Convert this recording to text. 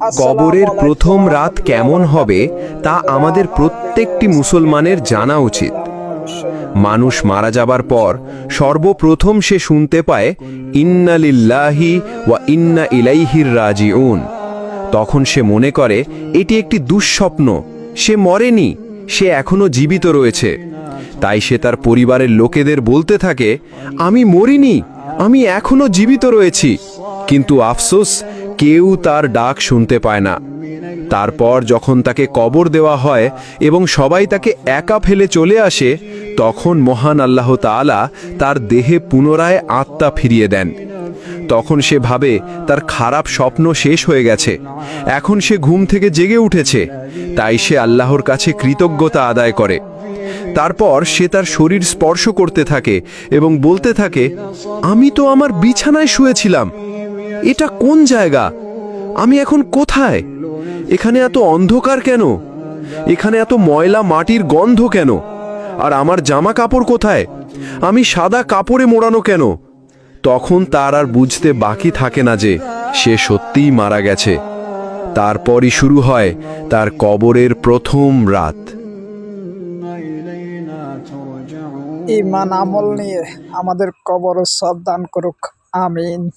কবরের প্রথম রাত কেমন হবে তা আমাদের প্রত্যেকটি মুসলমানের জানা উচিত। মানুষ মারা যাবার পর সর্বপ্রথম সে শুনতে পায়, ইন্না লিল্লাহি ওয়া ইন্না ইলাইহির রাজিউন। তখন সে মনে করে, এটি একটি দুঃস্বপ্ন, সে মরেনি, সে এখনও জীবিত রয়েছে। তাই সে তার পরিবারের লোকেদের বলতে থাকে, আমি মরিনি, আমি এখনও জীবিত রয়েছি। কিন্তু আফসোস কেউ তার ডাক শুনতে পায় না। তারপর যখন তাকে কবর দেওয়া হয় এবং সবাই তাকে একা ফেলে চলে আসে, তখন মহান আল্লাহ তাআলা তার দেহে পুনরায় আত্মা ফিরিয়ে দেন। তখন সে ভাবে, তার খারাপ স্বপ্ন শেষ হয়ে গেছে। এখন সে ঘুম থেকে জেগে উঠেছে। তাই সে আল্লাহর কাছে কৃতজ্ঞতা আদায় করে। তারপর সে তার শরীর স্পর্শ করতে থাকে এবং বলতে থাকে, আমি তো আমার বিছানায় শুয়েছিলাম। এটা কোন জায়গা? আমি এখন কোথায়? এখানে এত অন্ধকার কেন? এখানে এত ময়লা মাটির গন্ধ কেন? আর আমার জামা কাপড় কোথায়? আমি সাদা কাপড়ে মোড়ানো কেন? তখন তার আর বুঝতে বাকি থাকে না যে সে সত্যিই মারা গেছে। তারপরই শুরু হয় তার কবরের প্রথম রাত। ইমান আমল নিয়ে আমাদের কবর সব দান করুক। আমিন।